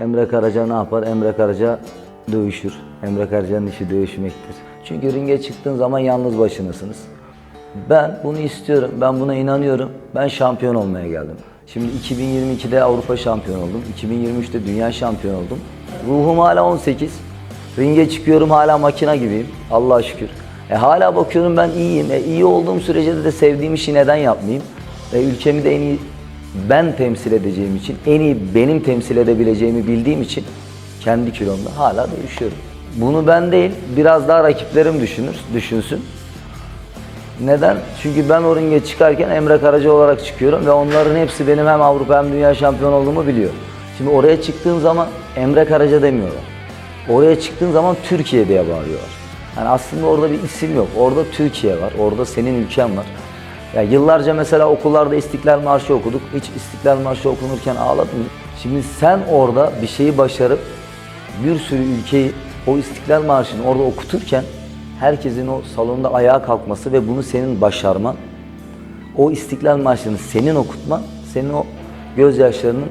Emre Karaca ne yapar? Emre Karaca dövüşür. Emre Karaca'nın işi dövüşmektir. Çünkü ringe çıktığın zaman yalnız başınasınız. Ben bunu istiyorum, ben buna inanıyorum. Ben şampiyon olmaya geldim. Şimdi 2022'de Avrupa şampiyon oldum. 2023'te dünya şampiyon oldum. Ruhum hala 18. Ringe çıkıyorum hala makina gibiyim. Allah'a şükür. E hala bakıyorum ben iyiyim. E iyi olduğum sürece de sevdiğim işi neden yapmayayım? E ülkemi de en iyi ben temsil edeceğim için, en iyi benim temsil edebileceğimi bildiğim için kendi kilomda hala dövüşüyorum. Bunu ben değil, biraz daha rakiplerim düşünür, düşünsün. Neden? Çünkü ben o ringe çıkarken Emre Karaca olarak çıkıyorum ve onların hepsi benim hem Avrupa hem dünya şampiyon olduğumu biliyor. Şimdi oraya çıktığım zaman Emre Karaca demiyorlar. Oraya çıktığın zaman Türkiye diye bağırıyorlar. Yani aslında orada bir isim yok. Orada Türkiye var. Orada senin ülken var. Ya yıllarca mesela okullarda İstiklal Marşı okuduk. Hiç İstiklal Marşı okunurken ağladın mı? Şimdi sen orada bir şeyi başarıp bir sürü ülkeyi o İstiklal Marşı'nı orada okuturken herkesin o salonda ayağa kalkması ve bunu senin başarman, o İstiklal Marşı'nı senin okutman, senin o gözyaşlarının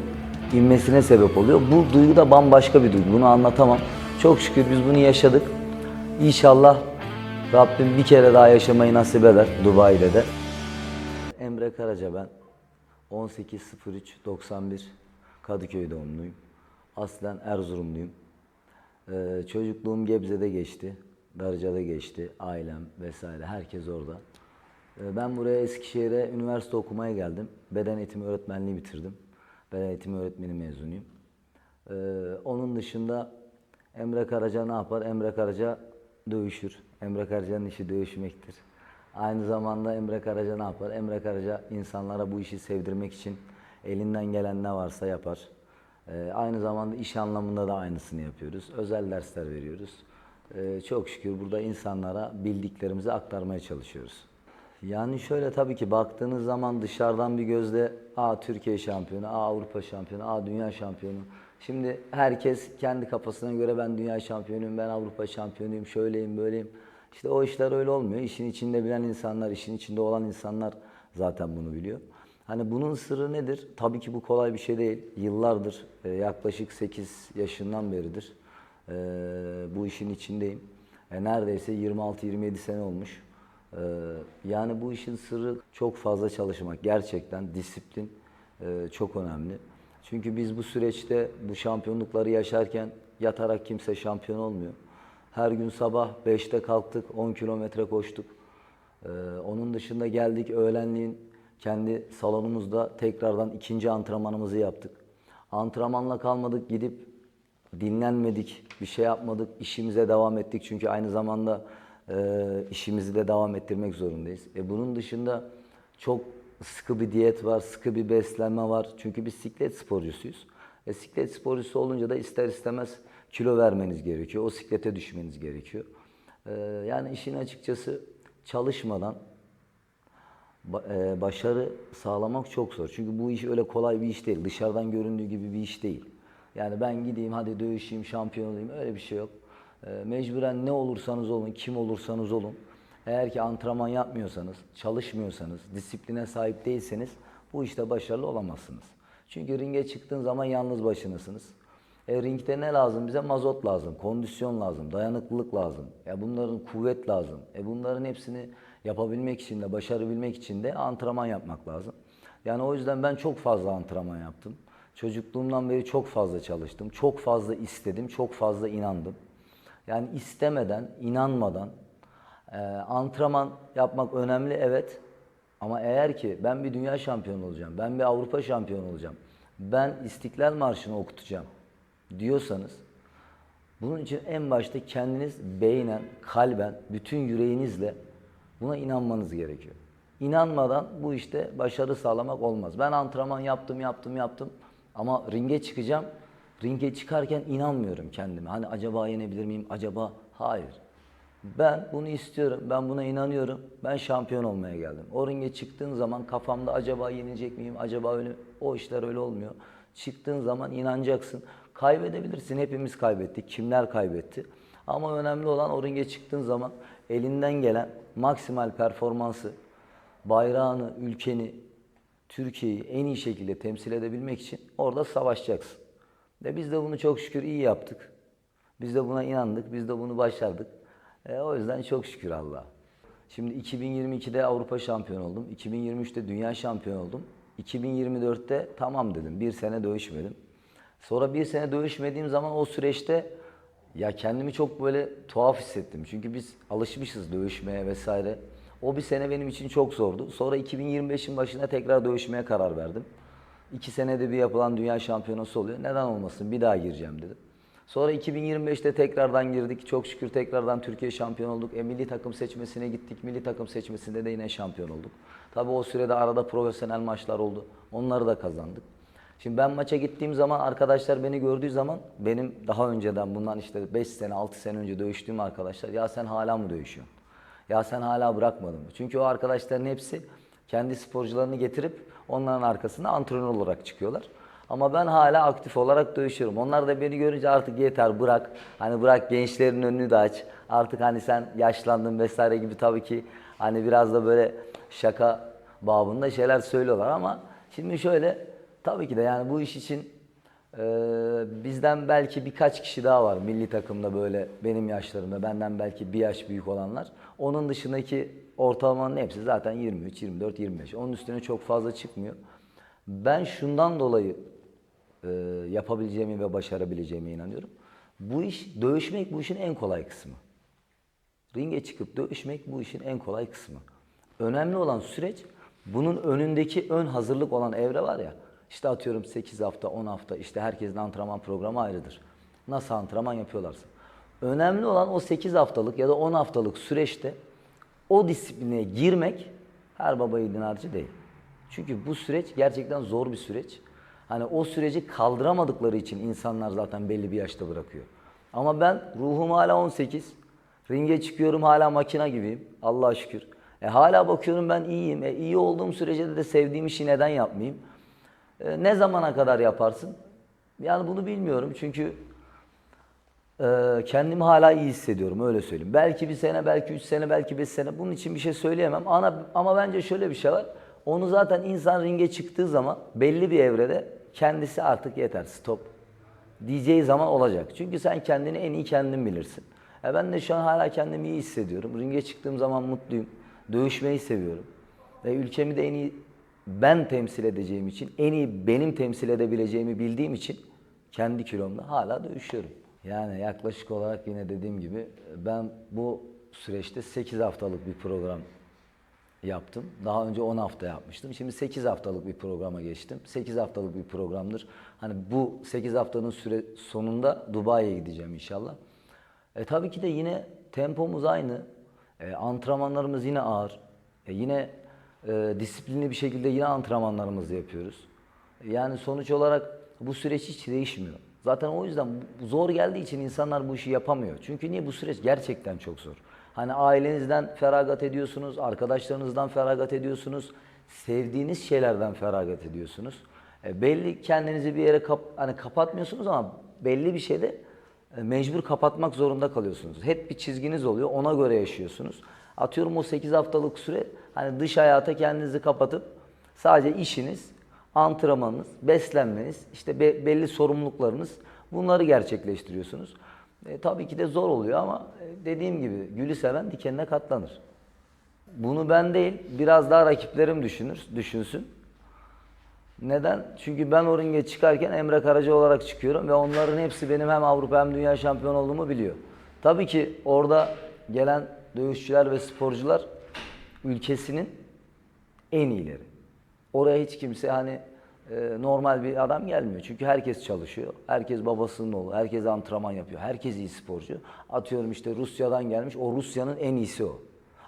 inmesine sebep oluyor. Bu duygu da bambaşka bir duygu. Bunu anlatamam. Çok şükür biz bunu yaşadık. İnşallah Rabbim bir kere daha yaşamayı nasip eder Dubai'de de. Emre Karaca ben. 18.03.91 Kadıköy doğumluyum. Aslen Erzurumluyum. Ee, çocukluğum Gebze'de geçti. Darıca'da geçti. Ailem vesaire herkes orada. Ee, ben buraya Eskişehir'e üniversite okumaya geldim. Beden eğitimi öğretmenliği bitirdim. Beden eğitimi öğretmeni mezunuyum. Ee, onun dışında Emre Karaca ne yapar? Emre Karaca dövüşür. Emre Karaca'nın işi dövüşmektir. Aynı zamanda Emre Karaca ne yapar? Emre Karaca insanlara bu işi sevdirmek için elinden gelen ne varsa yapar. Ee, aynı zamanda iş anlamında da aynısını yapıyoruz. Özel dersler veriyoruz. Ee, çok şükür burada insanlara bildiklerimizi aktarmaya çalışıyoruz. Yani şöyle tabii ki baktığınız zaman dışarıdan bir gözle a Türkiye şampiyonu, a Avrupa şampiyonu, a dünya şampiyonu. Şimdi herkes kendi kafasına göre ben dünya şampiyonuyum, ben Avrupa şampiyonuyum, şöyleyim, böyleyim. İşte o işler öyle olmuyor. İşin içinde bilen insanlar, işin içinde olan insanlar zaten bunu biliyor. Hani bunun sırrı nedir? Tabii ki bu kolay bir şey değil. Yıllardır, e, yaklaşık 8 yaşından beridir e, bu işin içindeyim. E, neredeyse 26-27 sene olmuş. Yani bu işin sırrı çok fazla çalışmak. Gerçekten disiplin çok önemli. Çünkü biz bu süreçte bu şampiyonlukları yaşarken yatarak kimse şampiyon olmuyor. Her gün sabah 5'te kalktık, 10 kilometre koştuk. Ee, onun dışında geldik öğlenliğin kendi salonumuzda tekrardan ikinci antrenmanımızı yaptık. Antrenmanla kalmadık, gidip dinlenmedik, bir şey yapmadık, işimize devam ettik. Çünkü aynı zamanda e, işimizi de devam ettirmek zorundayız. E, bunun dışında çok sıkı bir diyet var, sıkı bir beslenme var. Çünkü biz siklet sporcusuyuz. E, sporcusu olunca da ister istemez kilo vermeniz gerekiyor. O siklete düşmeniz gerekiyor. E, yani işin açıkçası çalışmadan e, başarı sağlamak çok zor. Çünkü bu iş öyle kolay bir iş değil. Dışarıdan göründüğü gibi bir iş değil. Yani ben gideyim hadi dövüşeyim, şampiyon olayım öyle bir şey yok. E, mecburen ne olursanız olun, kim olursanız olun. Eğer ki antrenman yapmıyorsanız, çalışmıyorsanız, disipline sahip değilseniz bu işte başarılı olamazsınız. Çünkü ringe çıktığın zaman yalnız başınasınız. E, ringde ne lazım bize? Mazot lazım, kondisyon lazım, dayanıklılık lazım. Ya bunların kuvvet lazım. E bunların hepsini yapabilmek için de, başarabilmek için de antrenman yapmak lazım. Yani o yüzden ben çok fazla antrenman yaptım. Çocukluğumdan beri çok fazla çalıştım. Çok fazla istedim, çok fazla inandım. Yani istemeden, inanmadan e, antrenman yapmak önemli evet. Ama eğer ki ben bir dünya şampiyonu olacağım, ben bir Avrupa şampiyonu olacağım, ben İstiklal Marşı'nı okutacağım diyorsanız bunun için en başta kendiniz beynen, kalben, bütün yüreğinizle buna inanmanız gerekiyor. İnanmadan bu işte başarı sağlamak olmaz. Ben antrenman yaptım, yaptım, yaptım ama ringe çıkacağım. Ringe çıkarken inanmıyorum kendime. Hani acaba yenebilir miyim? Acaba hayır. Ben bunu istiyorum. Ben buna inanıyorum. Ben şampiyon olmaya geldim. O ringe çıktığın zaman kafamda acaba yenecek miyim? Acaba öyle o işler öyle olmuyor. Çıktığın zaman inanacaksın. Kaybedebilirsin. Hepimiz kaybettik. Kimler kaybetti? Ama önemli olan o ringe çıktığın zaman elinden gelen maksimal performansı, bayrağını, ülkeni, Türkiye'yi en iyi şekilde temsil edebilmek için orada savaşacaksın. Ve biz de bunu çok şükür iyi yaptık. Biz de buna inandık, biz de bunu başardık. E, o yüzden çok şükür Allah'a. Şimdi 2022'de Avrupa şampiyonu oldum. 2023'te dünya şampiyonu oldum. 2024'te tamam dedim. Bir sene dövüşmedim. Sonra bir sene dövüşmediğim zaman o süreçte ya kendimi çok böyle tuhaf hissettim. Çünkü biz alışmışız dövüşmeye vesaire. O bir sene benim için çok zordu. Sonra 2025'in başına tekrar dövüşmeye karar verdim. İki senede bir yapılan dünya şampiyonası oluyor. Neden olmasın bir daha gireceğim dedim. Sonra 2025'te tekrardan girdik. Çok şükür tekrardan Türkiye şampiyon olduk. E, milli takım seçmesine gittik. Milli takım seçmesinde de yine şampiyon olduk. Tabii o sürede arada profesyonel maçlar oldu. Onları da kazandık. Şimdi ben maça gittiğim zaman arkadaşlar beni gördüğü zaman benim daha önceden bundan işte 5 sene 6 sene önce dövüştüğüm arkadaşlar ya sen hala mı dövüşüyorsun? Ya sen hala bırakmadın mı? Çünkü o arkadaşların hepsi kendi sporcularını getirip onların arkasında antrenör olarak çıkıyorlar. Ama ben hala aktif olarak dövüşüyorum. Onlar da beni görünce artık yeter bırak. Hani bırak gençlerin önünü de aç. Artık hani sen yaşlandın vesaire gibi tabii ki hani biraz da böyle şaka babında şeyler söylüyorlar ama şimdi şöyle tabii ki de yani bu iş için e, bizden belki birkaç kişi daha var milli takımda böyle benim yaşlarımda benden belki bir yaş büyük olanlar. Onun dışındaki ortalamanın hepsi zaten 23, 24, 25. Onun üstüne çok fazla çıkmıyor. Ben şundan dolayı e, yapabileceğimi ve başarabileceğime inanıyorum. Bu iş, dövüşmek bu işin en kolay kısmı. Ringe çıkıp dövüşmek bu işin en kolay kısmı. Önemli olan süreç bunun önündeki ön hazırlık olan evre var ya. İşte atıyorum 8 hafta, 10 hafta işte herkesin antrenman programı ayrıdır. Nasıl antrenman yapıyorlarsa. Önemli olan o 8 haftalık ya da 10 haftalık süreçte o disipline girmek her baba yiğidin harcı değil. Çünkü bu süreç gerçekten zor bir süreç. Hani o süreci kaldıramadıkları için insanlar zaten belli bir yaşta bırakıyor. Ama ben ruhum hala 18. Ringe çıkıyorum hala makina gibiyim. Allah'a şükür. E hala bakıyorum ben iyiyim. E iyi olduğum sürece de, de sevdiğim işi neden yapmayayım? E, ne zamana kadar yaparsın? Yani bunu bilmiyorum çünkü e, kendimi hala iyi hissediyorum öyle söyleyeyim. Belki bir sene, belki üç sene, belki beş sene bunun için bir şey söyleyemem. Ana, ama bence şöyle bir şey var. Onu zaten insan ringe çıktığı zaman belli bir evrede kendisi artık yeter stop diyeceği zaman olacak. Çünkü sen kendini en iyi kendin bilirsin. E ben de şu an hala kendimi iyi hissediyorum. Ringe çıktığım zaman mutluyum. Dövüşmeyi seviyorum. Ve ülkemi de en iyi ben temsil edeceğim için, en iyi benim temsil edebileceğimi bildiğim için kendi kilomda hala dövüşüyorum. Yani yaklaşık olarak yine dediğim gibi ben bu süreçte 8 haftalık bir program yaptım. Daha önce 10 hafta yapmıştım. Şimdi 8 haftalık bir programa geçtim. 8 haftalık bir programdır. Hani bu 8 haftanın süre sonunda Dubai'ye gideceğim inşallah. E tabii ki de yine tempomuz aynı. E, antrenmanlarımız yine ağır. E, yine e, disiplinli bir şekilde yine antrenmanlarımızı yapıyoruz. Yani sonuç olarak bu süreç hiç değişmiyor. Zaten o yüzden zor geldiği için insanlar bu işi yapamıyor. Çünkü niye bu süreç gerçekten çok zor. Hani ailenizden feragat ediyorsunuz, arkadaşlarınızdan feragat ediyorsunuz, sevdiğiniz şeylerden feragat ediyorsunuz. E, belli kendinizi bir yere kap, hani kapatmıyorsunuz ama belli bir şeyde e, mecbur kapatmak zorunda kalıyorsunuz. Hep bir çizginiz oluyor, ona göre yaşıyorsunuz. Atıyorum o 8 haftalık süre hani dış hayata kendinizi kapatıp sadece işiniz, antrenmanınız, beslenmeniz, işte be- belli sorumluluklarınız bunları gerçekleştiriyorsunuz. E, tabii ki de zor oluyor ama e, dediğim gibi gülü seven dikenine katlanır. Bunu ben değil, biraz daha rakiplerim düşünür, düşünsün. Neden? Çünkü ben o ringe çıkarken Emre Karaca olarak çıkıyorum ve onların hepsi benim hem Avrupa hem dünya şampiyonu olduğumu biliyor. Tabii ki orada gelen dövüşçüler ve sporcular ülkesinin en iyileri. Oraya hiç kimse hani e, normal bir adam gelmiyor. Çünkü herkes çalışıyor. Herkes babasının oğlu. Herkes antrenman yapıyor. Herkes iyi sporcu. Atıyorum işte Rusya'dan gelmiş. O Rusya'nın en iyisi o.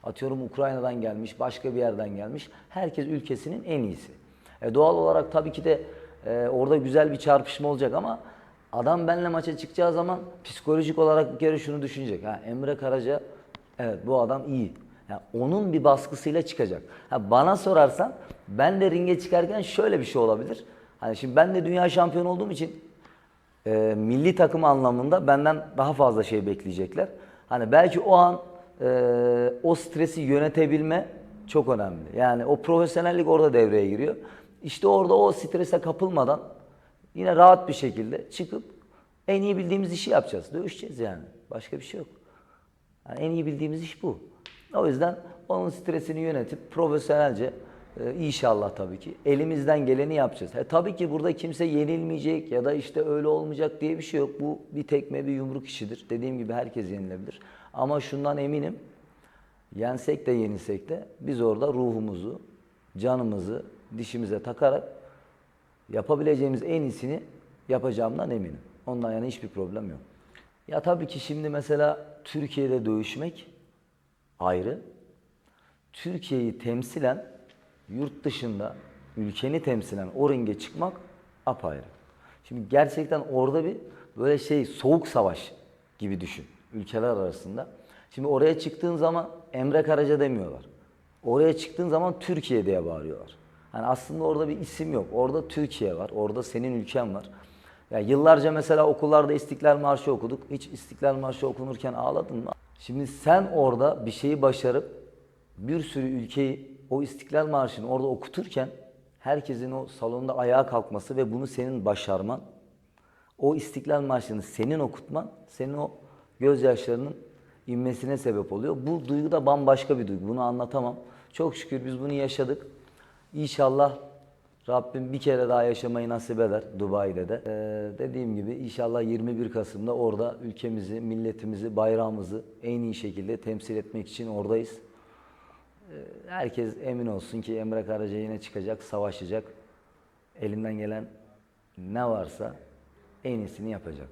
Atıyorum Ukrayna'dan gelmiş. Başka bir yerden gelmiş. Herkes ülkesinin en iyisi. E, doğal olarak tabii ki de e, orada güzel bir çarpışma olacak ama adam benimle maça çıkacağı zaman psikolojik olarak bir kere şunu düşünecek. Ha, Emre Karaca evet bu adam iyi. Yani onun bir baskısıyla çıkacak. Ha, bana sorarsan ben de ringe çıkarken şöyle bir şey olabilir. Hani şimdi ben de dünya şampiyonu olduğum için e, milli takım anlamında benden daha fazla şey bekleyecekler. Hani belki o an e, o stresi yönetebilme çok önemli. Yani o profesyonellik orada devreye giriyor. İşte orada o strese kapılmadan Yine rahat bir şekilde çıkıp en iyi bildiğimiz işi yapacağız. Dövüşeceğiz yani. Başka bir şey yok. Yani en iyi bildiğimiz iş bu. O yüzden onun stresini yönetip profesyonelce e, inşallah tabii ki elimizden geleni yapacağız. E, tabii ki burada kimse yenilmeyecek ya da işte öyle olmayacak diye bir şey yok. Bu bir tekme bir yumruk işidir. Dediğim gibi herkes yenilebilir. Ama şundan eminim. Yensek de yenilsek de biz orada ruhumuzu, canımızı dişimize takarak yapabileceğimiz en iyisini yapacağımdan eminim. Ondan yana hiçbir problem yok. Ya tabii ki şimdi mesela Türkiye'de dövüşmek ayrı. Türkiye'yi temsilen yurt dışında ülkeni temsilen o ringe çıkmak apayrı. Şimdi gerçekten orada bir böyle şey soğuk savaş gibi düşün ülkeler arasında. Şimdi oraya çıktığın zaman Emre Karaca demiyorlar. Oraya çıktığın zaman Türkiye diye bağırıyorlar. Hani aslında orada bir isim yok. Orada Türkiye var. Orada senin ülken var. Ya yıllarca mesela okullarda İstiklal Marşı okuduk. Hiç İstiklal Marşı okunurken ağladın mı? Şimdi sen orada bir şeyi başarıp bir sürü ülkeyi o İstiklal Marşı'nı orada okuturken herkesin o salonda ayağa kalkması ve bunu senin başarman, o İstiklal Marşı'nı senin okutman, senin o gözyaşlarının inmesine sebep oluyor. Bu duygu da bambaşka bir duygu. Bunu anlatamam. Çok şükür biz bunu yaşadık. İnşallah Rabbim bir kere daha yaşamayı nasip eder Dubai'de de. Ee, dediğim gibi inşallah 21 Kasım'da orada ülkemizi, milletimizi, bayrağımızı en iyi şekilde temsil etmek için oradayız. Ee, herkes emin olsun ki Emre Karaca yine çıkacak, savaşacak. Elinden gelen ne varsa en iyisini yapacak.